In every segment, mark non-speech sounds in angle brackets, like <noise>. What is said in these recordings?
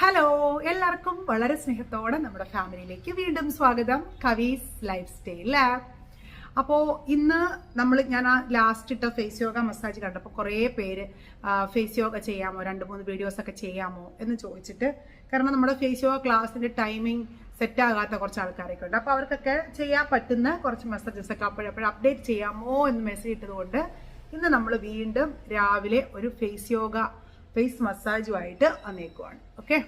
Hello എല്ലാവർക്കും വളരെ സ്നേഹത്തോടെ നമ്മുടെ ഫാമിലിയിലേക്ക് വീണ്ടും സ്വാഗതം. കവീസ് ലൈഫ് സ്റ്റൈൽ ലാബ് അപ്പോൾ ഇന്ന് നമ്മൾ ഞാൻ ആ ലാസ്റ്റ് ഇട്ട ഫേസ് യോഗ മസാജ് കണ്ടപ്പോൾ കുറേ പേര് ഫേസ് യോഗ ചെയ്യാമോ രണ്ട് മൂന്ന് വീഡിയോസ് ഒക്കെ ചെയ്യാമോ എന്ന് ചോദിച്ചിട്ട് കാരണം നമ്മുടെ ഫേസ് യോഗ ക്ലാസ്സിന്റെ ടൈമിംഗ് സെറ്റ് ആകാത്ത കുറച്ച് ആൾക്കാരൊക്കെ ഉണ്ട്. അപ്പോൾ അവർക്കൊക്കെ ചെയ്യാൻ പറ്റുന്ന കുറച്ച് മെസ്സേജസ് ഒക്കെ അപ്പോഴപ്പോഴും അപ്ഡേറ്റ് ചെയ്യാമോ എന്ന് മെസ്സേജ് ഇട്ടതുകൊണ്ട് ഇന്ന് നമ്മൾ വീണ്ടും രാവിലെ ഒരു ഫേസ് യോഗ ഫേസ് മസാജുമായിട്ട് വന്നേക്കുവാണ്. ഓക്കെ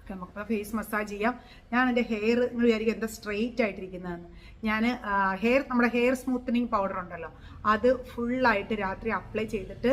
ഓക്കെ നമുക്ക് ഫേസ് മസാജ് ചെയ്യാം. ഞാൻ എന്റെ ഹെയർ നിങ്ങൾ വിചാരിക്കും എന്താ സ്ട്രെയിറ്റ് ആയിട്ടിരിക്കുന്നതെന്ന്. ഞാൻ ഹെയർ നമ്മുടെ ഹെയർ സ്മൂത്തനിങ് പൗഡർ ഉണ്ടല്ലോ. അത് ഫുള്ളായിട്ട് രാത്രി അപ്ലൈ ചെയ്തിട്ട്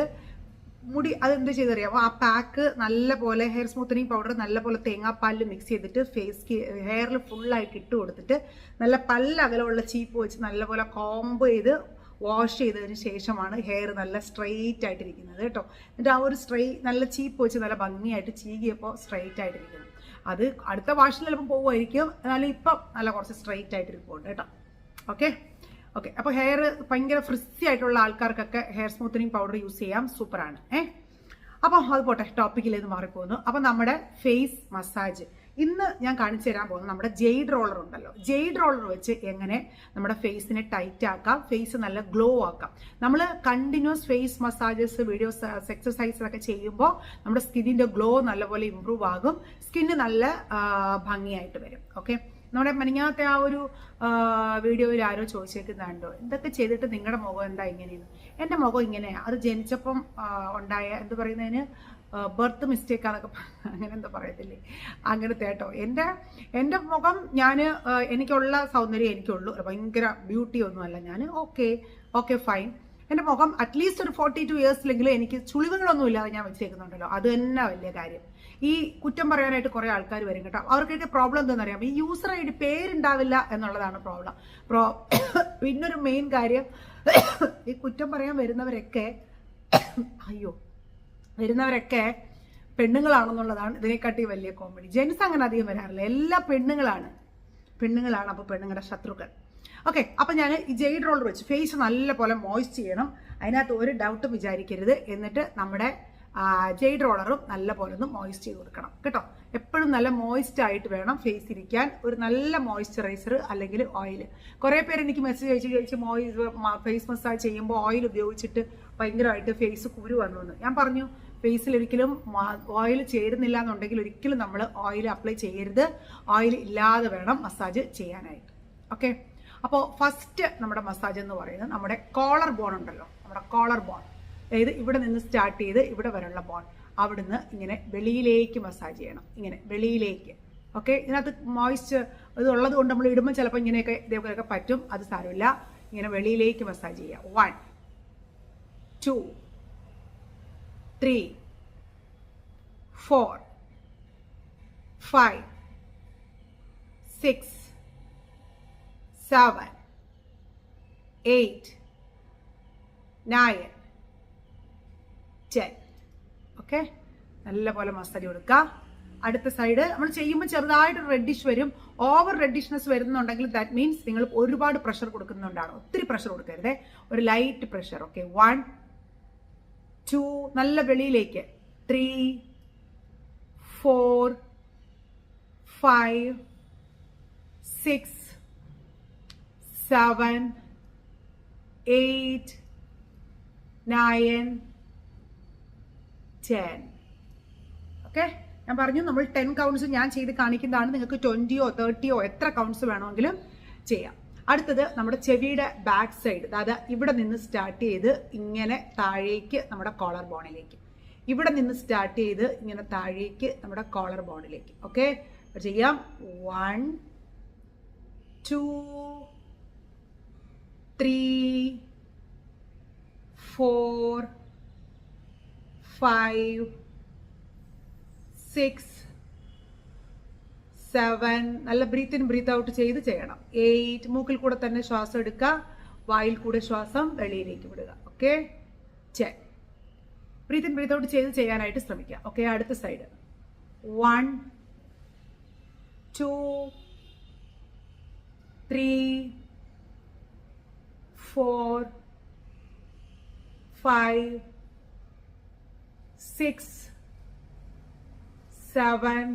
മുടി അതെന്ത് ചെയ്തറിയാം ആ പാക്ക് നല്ല പോലെ ഹെയർ സ്മൂത്തനിങ് പൗഡർ നല്ല പോലെ തേങ്ങാപ്പാലിൽ മിക്സ് ചെയ്തിട്ട് ഫേസ് ഹെയറിൽ ഫുള്ളായിട്ട് ഇട്ട് കൊടുത്തിട്ട് നല്ല പല്ല അകലമുള്ള ചീപ്പ് വെച്ച് നല്ല പോലെ കോംബ് ചെയ്ത് വാഷ് ചെയ്തതിന് ശേഷമാണ് ഹെയർ നല്ല സ്ട്രെയിറ്റ് ആയിട്ടിരിക്കുന്നത് കേട്ടോ. എന്നിട്ട് ആ ഒരു സ്ട്രൈ നല്ല ചീപ്പ് വെച്ച് നല്ല ഭംഗിയായിട്ട് ചീകിയപ്പോൾ സ്ട്രെയിറ്റ് ആയിട്ടിരിക്കുന്നത് അത് അടുത്ത വാഷിൽ ചിലപ്പോൾ പോകുമായിരിക്കും എന്നാലും ഇപ്പം നല്ല കുറച്ച് സ്ട്രെയിറ്റ് ആയിട്ടിരിക്കുന്നുണ്ട് കേട്ടോ. ഓക്കെ ഓക്കെ അപ്പോൾ ഹെയർ ഭയങ്കര ഫ്രിസ്സി ആയിട്ടുള്ള ആൾക്കാർക്കൊക്കെ ഹെയർ സ്മൂത്തനിങ് പൗഡർ യൂസ് ചെയ്യാം. സൂപ്പറാണ്. ഏഹ് അപ്പോൾ അത് പോട്ടെ ടോപ്പിക്കിൽ ഇത് മാറിപ്പോകുന്നു. അപ്പോൾ നമ്മുടെ ഫേസ് മസാജ് ഇന്ന് ഞാൻ കാണിച്ചു തരാൻ പോകുന്നത് നമ്മുടെ ജെയ്ഡ് റോളർ ഉണ്ടല്ലോ. ജെയ്ഡ് റോളർ വെച്ച് എങ്ങനെ നമ്മുടെ ഫേസിനെ ടൈറ്റ് ആക്കാം ഫേസ് നല്ല ഗ്ലോ ആക്കാം. നമ്മൾ continuous face massages videos exercise ഒക്കെ ചെയ്യുമ്പോൾ നമ്മുടെ സ്കിന്നിന്റെ ഗ്ലോ നല്ലപോലെ ഇമ്പ്രൂവ് ആകും. സ്കിന്ന് നല്ല ഭംഗിയായിട്ട് വരും. ഓക്കെ നമ്മുടെ മെനിങ്ങാത്ത ആ ഒരു വീഡിയോയിൽ ആരോ ചോദിച്ചേക്കുന്നുണ്ടോ എന്തൊക്കെ ചെയ്തിട്ട് നിങ്ങളുടെ മുഖം എന്താ ഇങ്ങനെയെന്ന്? എന്റെ മുഖം ഇങ്ങനെയാണ് അത് ജനിച്ചപ്പം ഉണ്ടായ എന്ത് പറയുന്നതിന്? ബർത്ത് മിസ്റ്റേക്ക് ആണെന്നൊക്കെ അങ്ങനെ എന്താ പറയത്തില്ലേ? അങ്ങനത്തെ കേട്ടോ. എന്റെ എന്റെ മുഖം ഞാൻ എനിക്കുള്ള സൗന്ദര്യം എനിക്കുള്ളൂ. ഭയങ്കര ബ്യൂട്ടി ഒന്നുമല്ല ഞാൻ ഓക്കെ ഓക്കെ ഫൈൻ എന്റെ മുഖം അറ്റ്ലീസ്റ്റ് ഒരു ഫോർട്ടി ടു ഇയേഴ്സിലെങ്കിലും എനിക്ക് ചുളിവുകളൊന്നും ഇല്ലാതെ ഞാൻ വെച്ചേക്കുന്നുണ്ടല്ലോ. അത് തന്നെ വലിയ കാര്യം. ഈ കുറ്റം പറയാനായിട്ട് കുറേ ആൾക്കാർ വരും കേട്ടോ. അവർക്കൊക്കെ പ്രോബ്ലം എന്താണെന്ന് അറിയാം ഈ യൂസർ ഐ ഡി പേരുണ്ടാവില്ല എന്നുള്ളതാണ് പ്രോബ്ലം പ്രോ <coughs> പിന്നൊരു മെയിൻ കാര്യം <coughs> ഈ കുറ്റം പറയാൻ വരുന്നവരൊക്കെ <coughs> അയ്യോ വരുന്നവരൊക്കെ പെണ്ണുങ്ങളാണെന്നുള്ളതാണ്. ഇതിനെക്കാട്ടി വലിയ കോമഡി ജെൻസ് അങ്ങനെ അധികം വരാറില്ല. എല്ലാ പെണ്ണുങ്ങളാണ്. പെണ്ണുങ്ങളാണ് അപ്പോൾ പെണ്ണുങ്ങളുടെ ശത്രുക്കൾ. ഓക്കെ അപ്പം ഞാൻ ഈ ജെയ്ഡ് റോളർ വെച്ച് ഫേസ് നല്ലപോലെ മോയ്സ്റ്റ് ചെയ്യണം. അതിനകത്ത് ഒരു ഡൗട്ടും വിചാരിക്കരുത്. എന്നിട്ട് നമ്മുടെ ജെയ്ഡ് റോളറും നല്ല പോലെ ഒന്ന് മോയ്സ്റ്റ് ചെയ്ത് കൊടുക്കണം. കേട്ടോ? എപ്പോഴും നല്ല മോയ്സ്റ്റ് ആയിട്ട് വേണം ഫേസ് ഇരിക്കാൻ. ഒരു നല്ല മോയ്സ്ചറൈസർ അല്ലെങ്കിൽ ഓയിൽ കുറേ പേർ എനിക്ക് മെസ്സേജ് അയച്ച് കഴിച്ച് മോയ്സ് ഫേസ് മസാജ് ചെയ്യുമ്പോൾ ഓയിൽ ഉപയോഗിച്ചിട്ട് ഭയങ്കരമായിട്ട് ഫേസ് കുരു വന്നു ഞാൻ പറഞ്ഞു ഫേസിൽ ഒരിക്കലും ഓയിൽ ചേരുന്നില്ല എന്നുണ്ടെങ്കിൽ ഒരിക്കലും നമ്മൾ ഓയിൽ അപ്ലൈ ചെയ്യരുത്. ഓയിൽ ഇല്ലാതെ വേണം മസാജ് ചെയ്യാനായിട്ട്. ഓക്കെ അപ്പോൾ ഫസ്റ്റ് നമ്മുടെ മസാജ് എന്ന് പറയുന്നത് നമ്മുടെ കോളർ ബോൺ ഉണ്ടല്ലോ. നമ്മുടെ കോളർ ബോൺ അതായത് ഇവിടെ നിന്ന് സ്റ്റാർട്ട് ചെയ്ത് ഇവിടെ വരെയുള്ള ബോൺ അവിടുന്ന് ഇങ്ങനെ വെളിയിലേക്ക് മസാജ് ചെയ്യണം. ഇങ്ങനെ വെളിയിലേക്ക്. ഓക്കെ ഇതിനകത്ത് മോയ്സ്ചർ ഇത് ഉള്ളത് കൊണ്ട് നമ്മൾ ഇടുമ്പോൾ ചിലപ്പോൾ ഇങ്ങനെയൊക്കെ ഇതേപോലെയൊക്കെ പറ്റും. അത് സാരമില്ല. ഇങ്ങനെ വെളിയിലേക്ക് മസാജ് ചെയ്യുക one two three four five six seven eight nine ten. Okay? നല്ലപോലെ മസാല കൊടുക്കുക അടുത്ത സൈഡ് നമ്മൾ ചെയ്യുമ്പോൾ ചെറുതായിട്ട് റെഡിഷ് വരും. ഓവർ റെഡിഷ്നെസ് വരുന്നുണ്ടെങ്കിൽ ദാറ്റ് മീൻസ് നിങ്ങൾ ഒരുപാട് പ്രഷർ കൊടുക്കുന്നുണ്ടാണ്. ഒത്തിരി പ്രഷർ കൊടുക്കരുതേ. ഒരു light pressure okay one two നല്ല വെളിയിലേക്ക്. Three four five six seven eight nine ten. Okay? ഞാൻ പറഞ്ഞു നമ്മൾ ടെൻ കൗണ്ട്സ് ഞാൻ ചെയ്ത് കാണിക്കുന്നതാണ്. നിങ്ങൾക്ക് ട്വന്റിയോ തേർട്ടിയോ എത്ര കൗണ്ട്സ് വേണമെങ്കിലും ചെയ്യാം. അടുത്തത് നമ്മുടെ ചെവിയുടെ ബാക്ക് സൈഡ് അതായത് ഇവിടെ നിന്ന് സ്റ്റാർട്ട് ചെയ്ത് ഇങ്ങനെ താഴേക്ക് നമ്മുടെ കോളർ ബോണിലേക്ക് ഇവിടെ നിന്ന് സ്റ്റാർട്ട് ചെയ്ത് ഇങ്ങനെ താഴേക്ക് നമ്മുടെ കോളർ ബോണിലേക്ക് ഓക്കെ ചെയ്യാം. One two three four five six seven നല്ല ബ്രീത്ത് ഇൻ ബ്രീത്ത് ഔട്ട് ചെയ്ത് ചെയ്യണം. എയ്റ്റ് മൂക്കിൽ കൂടെ തന്നെ ശ്വാസം എടുക്കുക. വായിൽ കൂടെ ശ്വാസം വെളിയിലേക്ക് വിടുക. ഓക്കെ ചെ ബ്രീത്ത് ഇൻ ബ്രീത്ത് ഔട്ട് ചെയ്ത് ചെയ്യാനായിട്ട് ശ്രമിക്കുക. ഓക്കെ അടുത്ത side one two three four five six seven,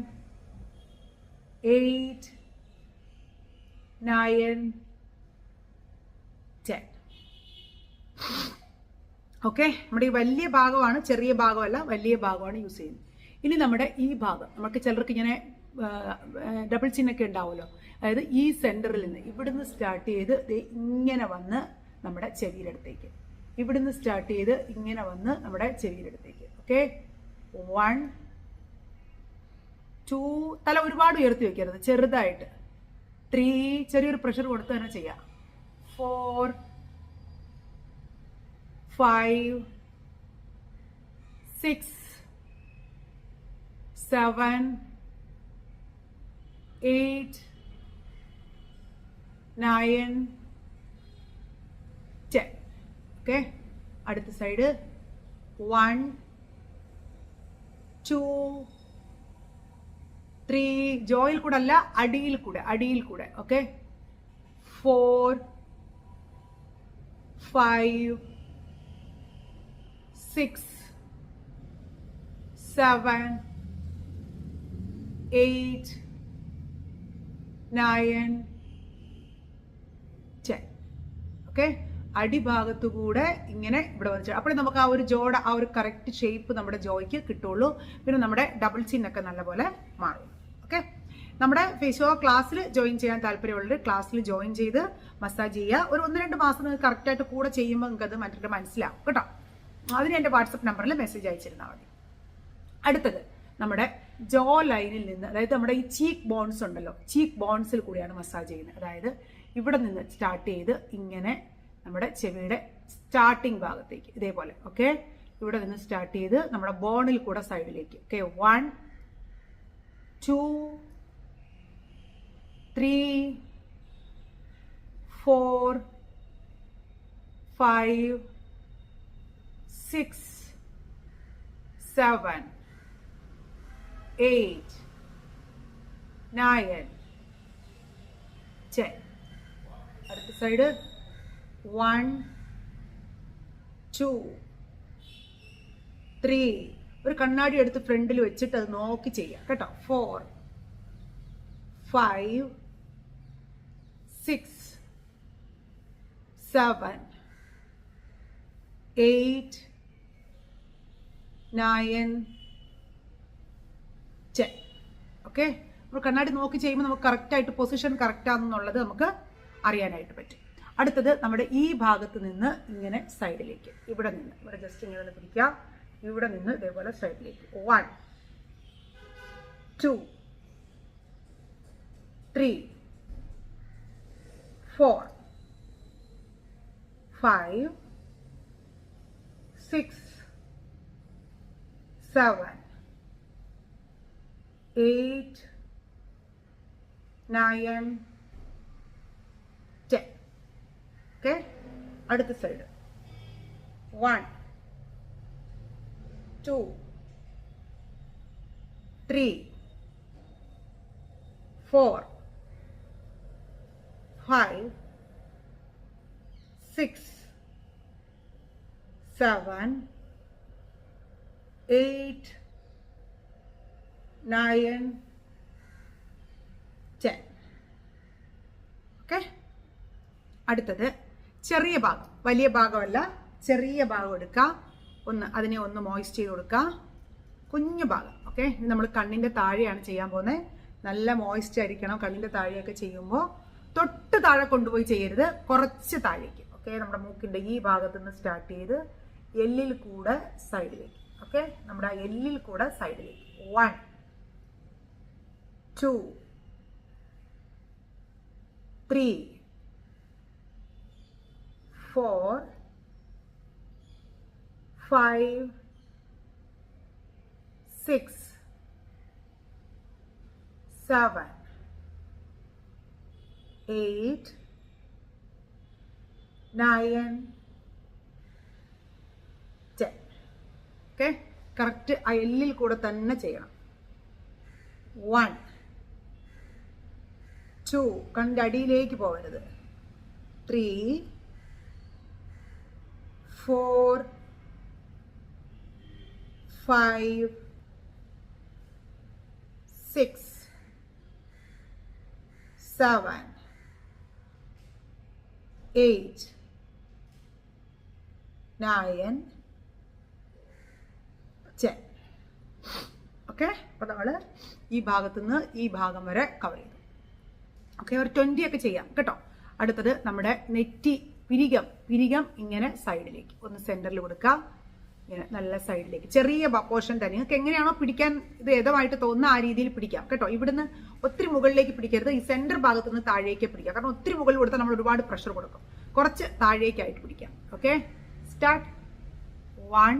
eight, nine, ten. Okay നമ്മുടെ ഈ വലിയ ഭാഗമാണ് ചെറിയ ഭാഗമല്ല വലിയ ഭാഗമാണ് യൂസ് ചെയ്യുന്നത്. ഇനി നമ്മുടെ ഈ ഭാഗം നമുക്ക് ചിലർക്ക് ഇങ്ങനെ ഡബിൾ ചിന്നൊക്കെ ഉണ്ടാവുമല്ലോ. അതായത് ഈ സെന്ററിൽ നിന്ന് ഇവിടുന്ന് സ്റ്റാർട്ട് ചെയ്ത് ഇങ്ങനെ വന്ന് നമ്മുടെ ചെവിയിലടുത്തേക്ക് ഇവിടുന്ന് സ്റ്റാർട്ട് ചെയ്ത് ഇങ്ങനെ വന്ന് നമ്മുടെ ചെവിയിലടുത്തേക്ക് ഓക്കെ വൺ ടു തല ഒരുപാട് ഉയർത്തി വെക്കരുത് ചെറുതായിട്ട്. ത്രീ ചെറിയൊരു പ്രഷർ കൊടുത്ത് തന്നെ ചെയ്യാം. Four five six seven eight nine ten okay അടുത്ത സൈഡ് വൺ ടു ത്രീ ജോയിൽ കൂടെ അല്ല അടിയിൽ കൂടെ അടിയിൽ കൂടെ okay four five six seven eight nine ten okay അടിഭാഗത്തുകൂടെ ഇങ്ങനെ ഇവിടെ വന്നിട്ട്. അപ്പോൾ നമുക്ക് ആ ഒരു ജോയുടെ ആ ഒരു കറക്റ്റ് ഷേപ്പ് നമ്മുടെ ജോയ്ക്ക് കിട്ടുള്ളൂ. പിന്നെ നമ്മുടെ ഡബിൾ ചിന്നൊക്കെ നല്ലപോലെ മാറും. ഓക്കെ? നമ്മുടെ ഫേസ് ക്ലാസ്സിൽ ജോയിൻ ചെയ്യാൻ താല്പര്യമുള്ളവർ ക്ലാസ്സിൽ ജോയിൻ ചെയ്ത് മസാജ് ചെയ്യുക. ഒരു ഒന്ന് രണ്ട് മാസം നിങ്ങൾക്ക് കറക്റ്റായിട്ട് കൂടെ ചെയ്യുമ്പോൾ നിങ്ങൾക്ക് അത് മറ്റൊരു മനസ്സിലാവും. കേട്ടോ? അതിന് എന്റെ വാട്സപ്പ് നമ്പറിൽ മെസ്സേജ് അയച്ചിരുന്നാൽ മതി. അടുത്തത് നമ്മുടെ ജോ ലൈനിൽ നിന്ന് അതായത് നമ്മുടെ ഈ ചീക്ക് ബോൺസ് ഉണ്ടല്ലോ ചീക്ക് ബോൺസിൽ കൂടിയാണ് മസാജ് ചെയ്യുന്നത്. അതായത് ഇവിടെ നിന്ന് സ്റ്റാർട്ട് ചെയ്ത് ഇങ്ങനെ നമ്മുടെ ചെവിയുടെ സ്റ്റാർട്ടിംഗ് ഭാഗത്തേക്ക് ഇതേപോലെ ഓക്കെ? ഇവിടെ നിന്ന് സ്റ്റാർട്ട് ചെയ്ത് നമ്മുടെ ബോണിൽ കൂടെ സൈഡിലേക്ക് okay? One two, three, four, five, six, seven, eight, nine, ten. Other side, one, two, three. ഒരു കണ്ണാടി എടുത്ത് ഫ്രണ്ടിൽ വെച്ചിട്ട് അത് നോക്കി ചെയ്യുക കേട്ടോ? Four five six seven eight nine ten okay നമ്മൾ കണ്ണാടി നോക്കി ചെയ്യുമ്പോൾ നമുക്ക് കറക്റ്റായിട്ട് പൊസിഷൻ കറക്റ്റാണെന്നുള്ളത് നമുക്ക് അറിയാനായിട്ട് പറ്റും. അടുത്തത് നമ്മുടെ ഈ ഭാഗത്ത് നിന്ന് ഇങ്ങനെ സൈഡിലേക്ക് ഇവിടെ നിന്ന്. ഇവിടെ ജസ്റ്റ് ഇങ്ങനെ പിടിക്കുക ഇവിടെ നിന്ന് ഇതേപോലെ സൈഡിലേക്ക് one two three four five six seven eight nine ten okay അടുത്ത side one two three four five six seven eight nine ten okay അടുത്തത് ചെറിയ ഭാഗം. വലിയ ഭാഗമല്ല ചെറിയ ഭാഗം എടുക്കുക ഒന്ന് അതിനെ ഒന്ന് മോയിസ്റ്റ് ചെയ്ത് കൊടുക്കുക കുഞ്ഞു ഭാഗം ഓക്കെ ഇത് നമ്മൾ കണ്ണിന്റെ താഴെയാണ് ചെയ്യാൻ പോകുന്നത് നല്ല മോയിസ്റ്റ് ആയിരിക്കണം കണ്ണിന്റെ താഴെയൊക്കെ ചെയ്യുമ്പോൾ തൊട്ട് താഴെ കൊണ്ടുപോയി ചെയ്യരുത്. കുറച്ച് താഴേക്ക് ഓക്കെ നമ്മുടെ മൂക്കിന്റെ ഈ ഭാഗത്തു നിന്ന് സ്റ്റാർട്ട് ചെയ്ത് എല്ലിൽ കൂടെ സൈഡിലേക്ക് ഓക്കെ നമ്മുടെ എല്ലിൽ കൂടെ സൈഡിലേക്ക് one two three four, five, six, seven, eight, nine, ten. Okay correct എല്ലിൽ കൂടെ തന്നെ ചെയ്യണം. വൺ ടു കണ്ണിന്റെ അടിയിലേക്ക് പോകരുത്. Three four five six, seven, eight, nine ten okay അപ്പോൾ നമ്മൾ ഈ ഭാഗത്തു നിന്ന് ഈ ഭാഗം വരെ കവർ ചെയ്തു. ഓക്കെ ഒരു ട്വന്റി ഒക്കെ ചെയ്യാം. കേട്ടോ? അടുത്തത് നമ്മുടെ നെറ്റി പിരികം പിരികം ഇങ്ങനെ സൈഡിലേക്ക് ഒന്ന് സെന്ററിൽ കൊടുക്കാം. ഇങ്ങനെ നല്ല സൈഡിലേക്ക്. ചെറിയ പോർഷൻ തന്നെ. നിങ്ങൾക്ക് എങ്ങനെയാണോ പിടിക്കാൻ ഇത് ഏതമായിട്ട് തോന്നുന്ന ആ രീതിയിൽ പിടിക്കാം. കേട്ടോ? ഇവിടുന്ന് ഒത്തിരി മുകളിലേക്ക് പിടിക്കരുത്. ഈ സെന്റർ ഭാഗത്ത് നിന്ന് താഴേക്ക് പിടിക്കാം. കാരണം ഒത്തിരി മുകളിൽ കൊടുത്താൽ നമ്മൾ ഒരുപാട് പ്രഷർ കൊടുക്കും. കുറച്ച് താഴേക്കായിട്ട് പിടിക്കാം. ഓക്കെ സ്റ്റാർട്ട് വൺ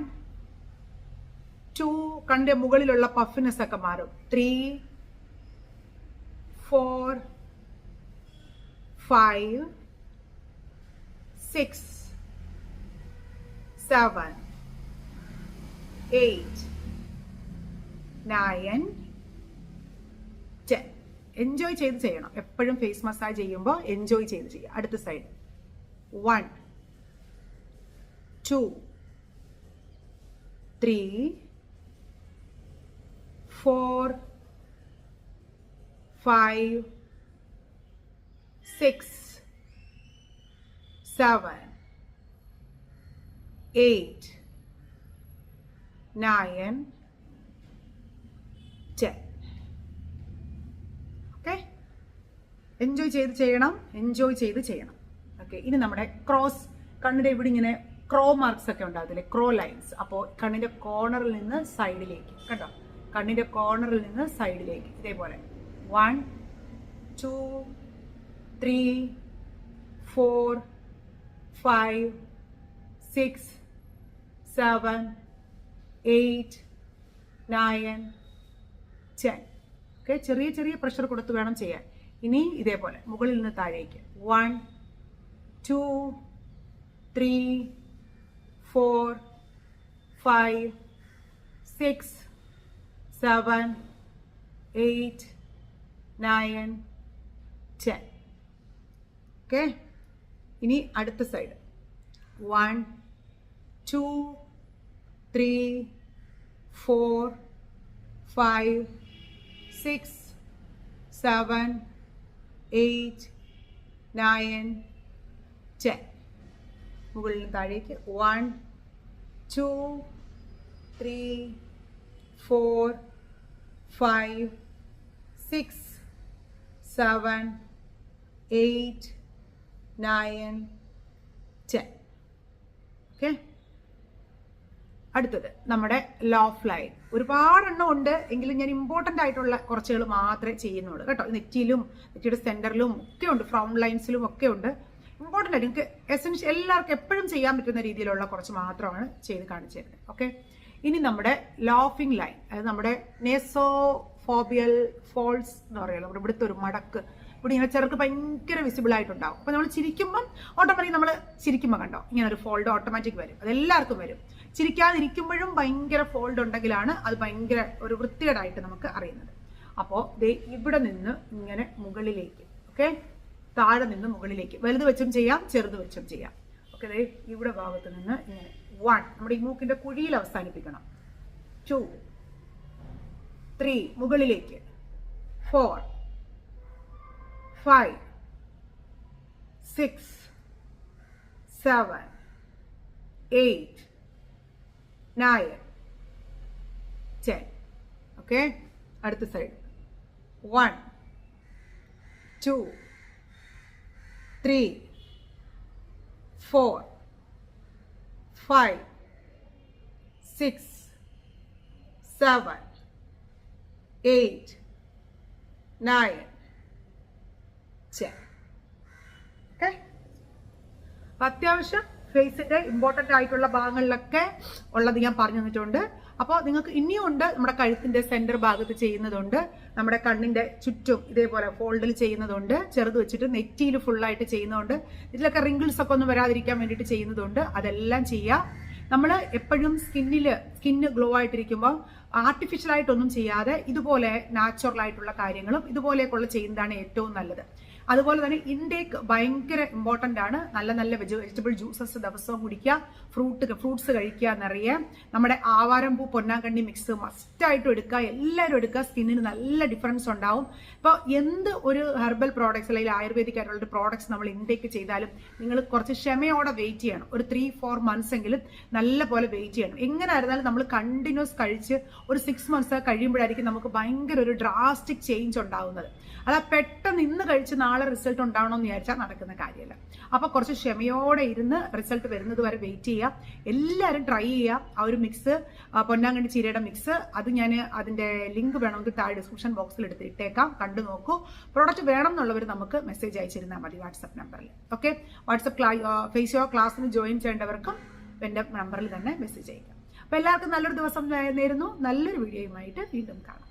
ടു കണ്ട മുകളിലുള്ള പഫിനെസ് ഒക്കെ മാറും. Three four five six seven eight nine ten enjoy ചെയ്ത് ചെയ്യണം. എപ്പോഴും ഫേസ് മസാജ് ചെയ്യുമ്പോൾ എൻജോയ് ചെയ്ത് ചെയ്യുക. അടുത്ത side one two three four five six seven eight, nine, ten. Okay enjoy ചെയ്ത് ചെയ്യണം. എൻജോയ് ചെയ്ത് ചെയ്യണം. ഓക്കെ ഇനി നമ്മുടെ ക്രോസ് കണ്ണിന്റെ ഇവിടെ ഇങ്ങനെ ക്രോ മാർക്സ് ഒക്കെ ഉണ്ടാകത്തില്ലേ ക്രോ ലൈൻസ് അപ്പോൾ കണ്ണിന്റെ കോർണറിൽ നിന്ന് സൈഡിലേക്ക് കണ്ടോ? കണ്ണിന്റെ കോർണറിൽ നിന്ന് സൈഡിലേക്ക് ഇതേപോലെ. One two three four five six seven eight nine ten okay ചെറിയ ചെറിയ പ്രഷർ കൊടുത്ത് വേണം ചെയ്യാൻ. ഇനി ഇതേപോലെ മുകളിൽ നിന്ന് താഴേക്ക്. One two three four five six seven eight nine ten okay ഇനി അടുത്ത side one two three four five six seven eight nine ten മുകളിൽ താഴേക്ക്. One two three four five six seven eight nine ten okay അടുത്തത് നമ്മുടെ loaf line ഒരുപാടെണ്ണം ഉണ്ട് എങ്കിലും ഞാൻ important ആയിട്ടുള്ള കുറച്ചുകൾ മാത്രമേ ചെയ്യുന്നുള്ളൂ. കേട്ടോ നെറ്റിയിലും നെറ്റിയുടെ സെന്ററിലും ഒക്കെ ഉണ്ട് ഫ്രൗൺ ലൈൻസിലും ഒക്കെ ഉണ്ട്. ഇമ്പോർട്ടന്റ് ആയിട്ട് നിങ്ങൾക്ക് എസെൻഷ്യൽ എല്ലാവർക്കും എപ്പോഴും ചെയ്യാൻ പറ്റുന്ന രീതിയിലുള്ള കുറച്ച് മാത്രമാണ് ചെയ്ത് കാണിച്ചു തരുന്നത് ഓക്കെ ഇനി നമ്മുടെ ലോഫിംഗ് ലൈൻ അതായത് നമ്മുടെ നെസോ ഫോബിയൽ ഫോൾസ് എന്ന് പറയുമല്ലോ നമ്മുടെ ഇവിടുത്തെ ഒരു മടക്ക്. ഇവിടെ ഇങ്ങനെ ചെറുക്ക് ഭയങ്കര വിസിബിൾ ആയിട്ടുണ്ടാവും. അപ്പോൾ നമ്മൾ ചിരിക്കുമ്പം ഓട്ടോമാറ്റിക് നമ്മൾ ചിരിക്കുമ്പോൾ കണ്ടോ? ഇങ്ങനെ ഒരു ഫോൾഡ് ഓട്ടോമാറ്റിക് വരും. അത് എല്ലാവർക്കും വരും. ചിരിക്കാതിരിക്കുമ്പോഴും ഭയങ്കര ഫോൾഡ് ഉണ്ടെങ്കിലാണ് അത് ഭയങ്കര ഒരു വൃത്തികേടായിട്ട് നമുക്ക് അറിയുന്നത്. അപ്പോൾ ദേ ഇവിടെ നിന്ന് ഇങ്ങനെ മുകളിലേക്ക് ഓക്കെ താഴെ നിന്ന് മുകളിലേക്ക്. വലുത് വെച്ചും ചെയ്യാം ചെറുത് വെച്ചും ചെയ്യാം. ഓക്കെ ദേ ഇവിടെ ഭാഗത്ത് നിന്ന് ഇങ്ങനെ വൺ നമ്മുടെ ഈ മൂക്കിന്റെ കുഴിയിൽ അവസാനിപ്പിക്കണം. ടു ത്രീ മുകളിലേക്ക്. Four five six seven eight nine ten. Okay? അടുത്ത side one two three four five six seven eight nine, ten. Okay? അപ്പം അത്യാവശ്യം ഫേസിന്റെ ഇമ്പോർട്ടന്റ് ആയിട്ടുള്ള ഭാഗങ്ങളിലൊക്കെ ഉള്ളത് ഞാൻ പറഞ്ഞു തന്നിട്ടുണ്ട്. അപ്പോൾ നിങ്ങൾക്ക് ഇനിയും ഉണ്ട് നമ്മുടെ കഴുത്തിന്റെ സെന്റർ ഭാഗത്ത് ചെയ്യുന്നതുണ്ട്. നമ്മുടെ കണ്ണിന്റെ ചുറ്റും ഇതേപോലെ ഫോൾഡിൽ ചെയ്യുന്നതുണ്ട്. ചെറുത് വെച്ചിട്ട് നെറ്റിയിൽ ഫുള്ളായിട്ട് ചെയ്യുന്നതുണ്ട്. ഇതിലൊക്കെ റിങ്കിൾസ് ഒക്കെ ഒന്നും വരാതിരിക്കാൻ വേണ്ടിയിട്ട് ചെയ്യുന്നതുണ്ട്. അതെല്ലാം ചെയ്യുക നമ്മൾ എപ്പോഴും സ്കിന്നിൽ സ്കിന്ന് ഗ്ലോ ആയിട്ടിരിക്കുമ്പോൾ ആർട്ടിഫിഷ്യൽ ആയിട്ടൊന്നും ചെയ്യാതെ ഇതുപോലെ നാച്ചുറൽ ആയിട്ടുള്ള കാര്യങ്ങളും ഇതുപോലെയൊക്കെയുള്ള ചെയ്യുന്നതാണ് ഏറ്റവും നല്ലത്. അതുപോലെ തന്നെ ഇൻടേക്ക് ഭയങ്കര ഇമ്പോർട്ടന്റ് ആണ്. നല്ല നല്ല വെജ് വെജിറ്റബിൾ ജ്യൂസസ് ദിവസവും കുടിക്കുക ഫ്രൂട്ട് ഫ്രൂട്ട്സ് കഴിക്കുക എന്നറിയുക നമ്മുടെ ആവാരം പൂ പൊന്നാങ്കണ്ണി മിക്സ് മസ്റ്റായിട്ടും എടുക്കുക. എല്ലാവരും എടുക്കുക. സ്കിന്നിന് നല്ല ഡിഫറൻസ് ഉണ്ടാവും. ഇപ്പോൾ എന്ത് ഒരു ഹെർബൽ പ്രോഡക്ട്സ് അല്ലെങ്കിൽ ആയുർവേദിക് ആയിട്ടുള്ള പ്രോഡക്ട്സ് നമ്മൾ ഇൻടേക്ക് ചെയ്താലും നിങ്ങൾ കുറച്ച് ക്ഷമയോടെ വെയിറ്റ് ചെയ്യണം. ഒരു ത്രീ ഫോർ മന്ത്സ് എങ്കിലും നല്ല പോലെ വെയിറ്റ് ചെയ്യണം. എങ്ങനെ ആയിരുന്നാലും നമ്മൾ കണ്ടിന്യൂസ് കഴിച്ച് ഒരു സിക്സ് മന്ത്സ് കഴിയുമ്പോഴായിരിക്കും നമുക്ക് ഭയങ്കര ഒരു ഡ്രാസ്റ്റിക് ചേഞ്ച് ഉണ്ടാവുന്നത്. അതാ പെട്ടെന്ന് ഇന്ന് കഴിച്ച് നാളെ റിസൾട്ട് ഉണ്ടാവണമെന്ന് വിചാരിച്ചാൽ നടക്കുന്ന കാര്യമല്ല അപ്പോൾ കുറച്ച് ക്ഷമയോടെ ഇരുന്ന് റിസൾട്ട് വരുന്നത് വരെ വെയിറ്റ് ചെയ്യുക. എല്ലാവരും ട്രൈ ചെയ്യുക. ആ ഒരു മിക്സ് പൊന്നാങ്കണ്ണി ചീരയുടെ മിക്സ് അത് ഞാൻ അതിന്റെ ലിങ്ക് വേണമെങ്കിൽ താഴെ ഡിസ്ക്രിപ്ഷൻ ബോക്സിൽ എടുത്ത് ഇട്ടേക്കാം. കണ്ടു നോക്കൂ. പ്രോഡക്റ്റ് വേണം എന്നുള്ളവർ നമുക്ക് മെസ്സേജ് അയച്ചിരുന്നാൽ മതി വാട്സപ്പ് നമ്പറിൽ ഓക്കെ വാട്സപ്പ് ക്ലാ ഫേസ് ക്ലാസ്സിന് ജോയിൻ ചെയ്യേണ്ടവർക്കും എന്റെ നമ്പറിൽ തന്നെ മെസ്സേജ് അയക്കാം. അപ്പോൾ എല്ലാവർക്കും നല്ലൊരു ദിവസം നേരുന്നു. നല്ലൊരു വീഡിയോയുമായിട്ട് വീണ്ടും കാണാം.